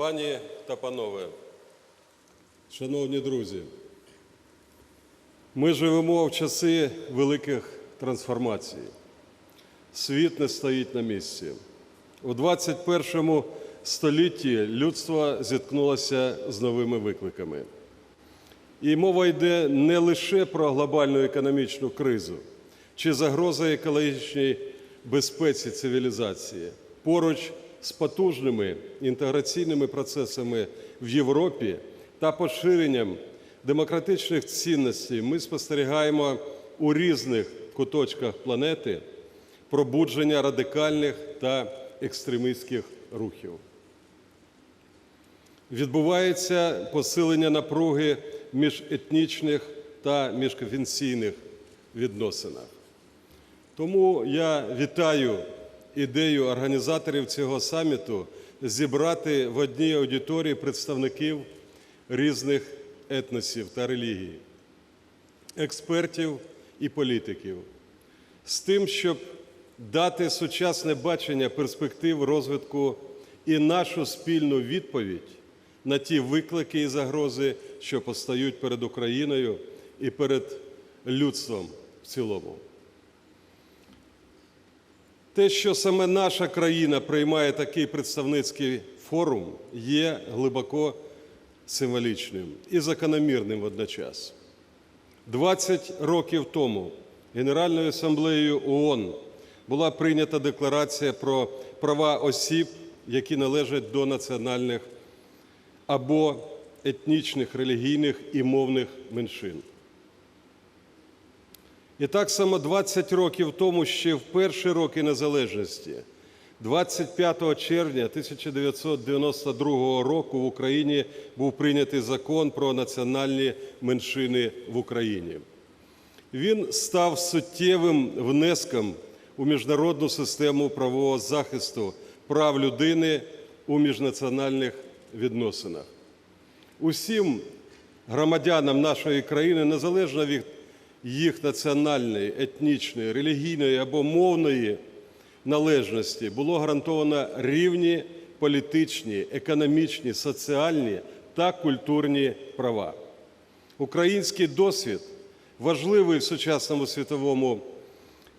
Пані та панове, шановні друзі, ми живемо в часи великих трансформацій. Світ не стоїть на місці. У 21 столітті людство зіткнулося з новими викликами. І мова йде не лише про глобальну економічну кризу чи загрози екологічній безпеці цивілізації. Поруч з потужними інтеграційними процесами в Європі та поширенням демократичних цінностей ми спостерігаємо у різних куточках планети пробудження радикальних та екстремістських рухів. Відбувається посилення напруги в міжетнічних та міжконфесійних відносинах. Тому я вітаю ідею організаторів цього саміту зібрати в одній аудиторії представників різних етносів та релігій, експертів і політиків, з тим, щоб дати сучасне бачення перспектив розвитку і нашу спільну відповідь на ті виклики і загрози, що постають перед Україною і перед людством в цілому. Те, що саме наша країна приймає такий представницький форум, є глибоко символічним і закономірним водночас. 20 років тому Генеральною асамблеєю ООН була прийнята декларація про права осіб, які належать до національних або етнічних, релігійних і мовних меншин. І так само 20 років тому, ще в перші роки незалежності, 25 червня 1992 року в Україні був прийнятий закон про національні меншини в Україні. Він став суттєвим внеском у міжнародну систему правового захисту прав людини у міжнаціональних відносинах. Усім громадянам нашої країни, незалежно від їх національної, етнічної, релігійної або мовної належності, було гарантовано рівні політичні, економічні, соціальні та культурні права. Український досвід важливий в сучасному світовому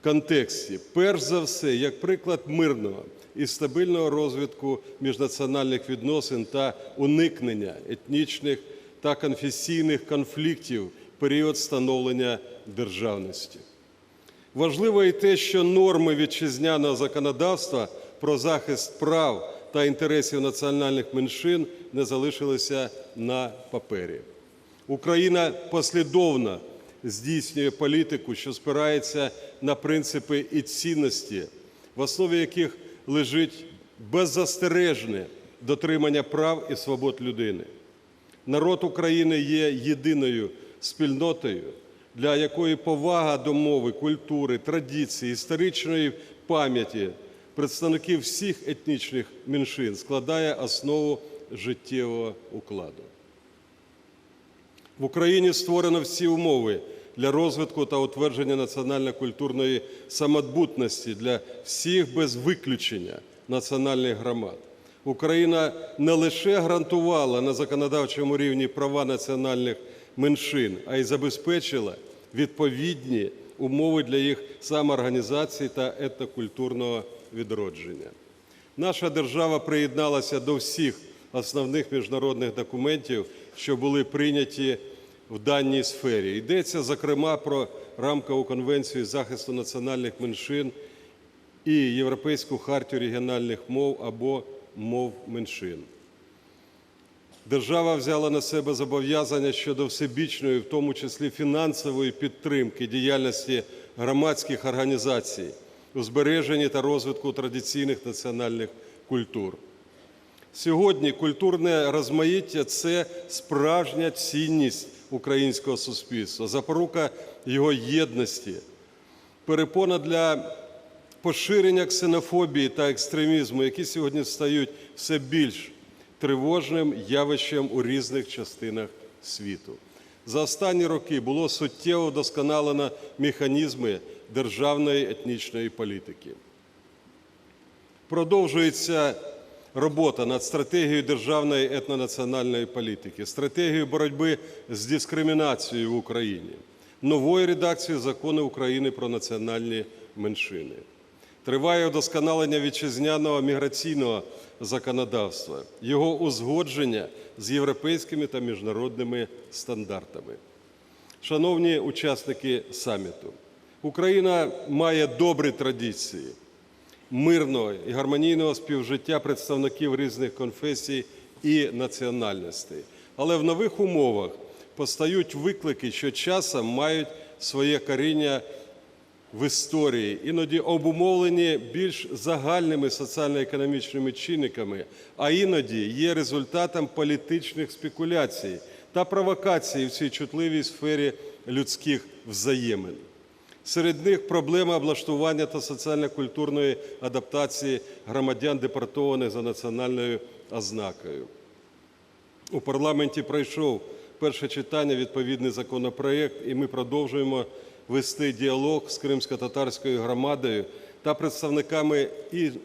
контексті, перш за все, як приклад мирного і стабільного розвитку міжнаціональних відносин та уникнення етнічних та конфесійних конфліктів період становлення державності. Важливо і те, що норми вітчизняного законодавства про захист прав та інтересів національних меншин не залишилися на папері. Україна послідовно здійснює політику, що спирається на принципи і цінності, в основі яких лежить беззастережне дотримання прав і свобод людини. Народ України є єдиною спільнотою, для якої повага до мови, культури, традиції, історичної пам'яті представників всіх етнічних меншин складає основу життєвого укладу. В Україні створено всі умови для розвитку та утвердження національно-культурної самобутності для всіх без виключення національних громад. Україна не лише гарантувала на законодавчому рівні права національних меншин, а й забезпечила відповідні умови для їх самоорганізації та етнокультурного відродження. Наша держава приєдналася до всіх основних міжнародних документів, що були прийняті в даній сфері. Йдеться, зокрема, про рамкову конвенцію захисту національних меншин і Європейську хартію регіональних мов або мов меншин. Держава взяла на себе зобов'язання щодо всебічної, в тому числі фінансової підтримки діяльності громадських організацій у збереженні та розвитку традиційних національних культур. Сьогодні культурне розмаїття це справжня цінність українського суспільства, запорука його єдності, перепона для поширення ксенофобії та екстремізму, які сьогодні стають все більш тривожним явищем у різних частинах світу. За останні роки було суттєво вдосконалено механізми державної етнічної політики. Продовжується робота над стратегією державної етнонаціональної політики, стратегією боротьби з дискримінацією в Україні, новою редакцією закону України про національні меншини. Триває удосконалення вітчизняного міграційного законодавства, його узгодження з європейськими та міжнародними стандартами. Шановні учасники саміту, Україна має добрі традиції мирного і гармонійного співжиття представників різних конфесій і національностей. Але в нових умовах постають виклики, що часом мають своє коріння в історії, іноді обумовлені більш загальними соціально-економічними чинниками, а іноді є результатом політичних спекуляцій та провокацій в цій чутливій сфері людських взаємин. Серед них проблема облаштування та соціально-культурної адаптації громадян, депортованих за національною ознакою. У парламенті пройшов перше читання відповідний законопроект, і ми продовжуємо вести діалог з кримсько-татарською громадою та представниками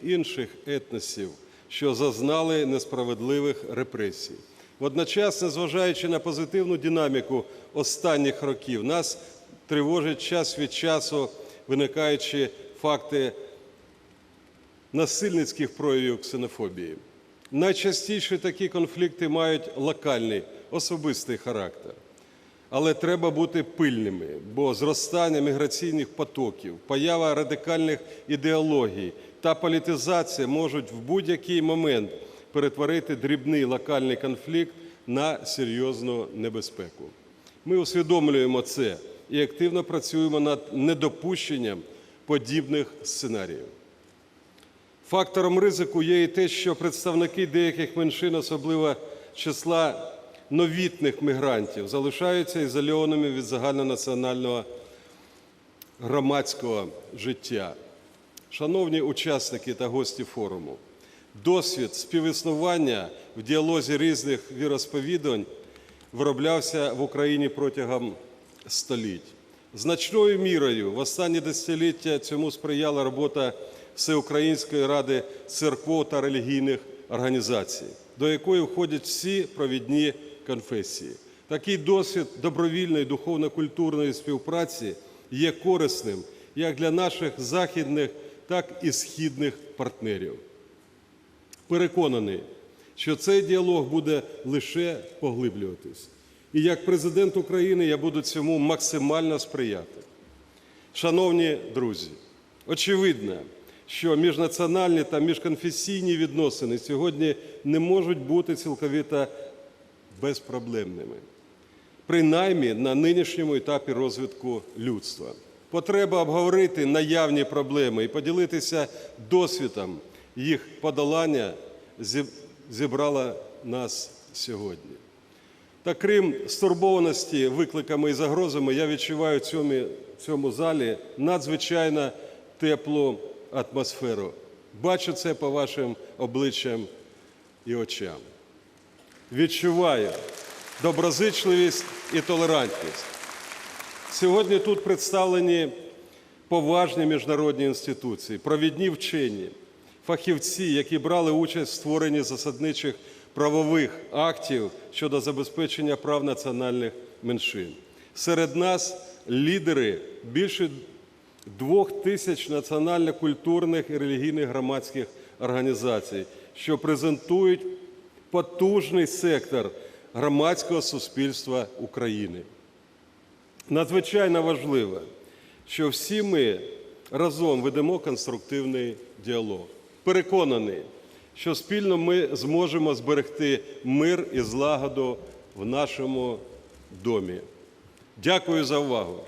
інших етносів, що зазнали несправедливих репресій. Водночас, незважаючи на позитивну динаміку останніх років, нас тривожить час від часу виникаючі факти насильницьких проявів ксенофобії. Найчастіше такі конфлікти мають локальний, особистий характер. Але треба бути пильними, бо зростання міграційних потоків, поява радикальних ідеологій та політизація можуть в будь-який момент перетворити дрібний локальний конфлікт на серйозну небезпеку. Ми усвідомлюємо це і активно працюємо над недопущенням подібних сценаріїв. Фактором ризику є і те, що представники деяких меншин, особливо числа новітних мігрантів, залишаються ізольованими від загальнонаціонального громадського життя. Шановні учасники та гості форуму, досвід співіснування в діалозі різних віросповідань вироблявся в Україні протягом століть. Значною мірою в останні десятиліття цьому сприяла робота Всеукраїнської ради церков та релігійних організацій, до якої входять всі провідні конфесії. Такий досвід добровільної духовно-культурної співпраці є корисним як для наших західних, так і східних партнерів. Переконаний, що цей діалог буде лише поглиблюватись. І як президент України я буду цьому максимально сприяти. Шановні друзі, очевидно, що міжнаціональні та міжконфесійні відносини сьогодні не можуть бути цілковито безпроблемними, принаймні на нинішньому етапі розвитку людства. Потреба обговорити наявні проблеми і поділитися досвідом їх подолання зібрала нас сьогодні. Та крім стурбованості викликами і загрозами, я відчуваю в цьому, цьому залі надзвичайно теплу атмосферу. Бачу це по вашим обличчям і очам. Відчуваю доброзичливість і толерантність. Сьогодні тут представлені поважні міжнародні інституції, провідні вчені, фахівці, які брали участь в створенні засадничих правових актів щодо забезпечення прав національних меншин. Серед нас лідери більше двох тисяч національно-культурних і релігійних громадських організацій, що презентують потужний сектор громадського суспільства України. Надзвичайно важливо, що всі ми разом ведемо конструктивний діалог. Переконаний, що спільно ми зможемо зберегти мир і злагоду в нашому домі. Дякую за увагу.